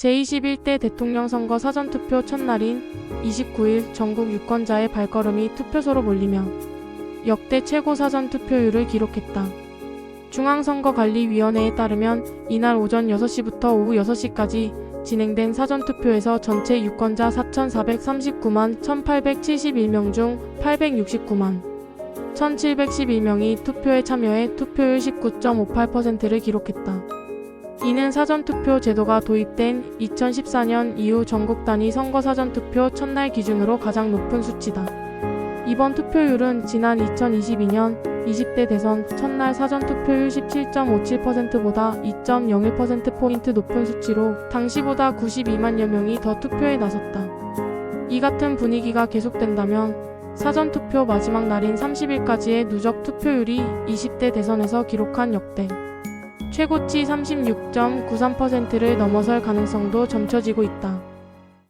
제21대 대통령 선거 사전투표 첫날인 29일 전국 유권자의 발걸음이 투표소로 몰리며 역대 최고 사전투표율을 기록했다. 중앙선거관리위원회에 따르면 이날 오전 6시부터 오후 6시까지 진행된 사전투표에서 전체 유권자 4,439만 1,871명 중 869만 1,711명이 투표에 참여해 투표율 19.58%를 기록했다. 이는 사전투표 제도가 도입된 2014년 이후 전국 단위 선거 사전투표 첫날 기준으로 가장 높은 수치다. 이번 투표율은 지난 2022년 20대 대선 첫날 사전투표율 17.57%보다 2.01%포인트 높은 수치로 당시보다 92만여 명이 더 투표에 나섰다. 이 같은 분위기가 계속된다면 사전투표 마지막 날인 30일까지의 누적 투표율이 20대 대선에서 기록한 역대 최고치 36.93%를 넘어설 가능성도 점쳐지고 있다.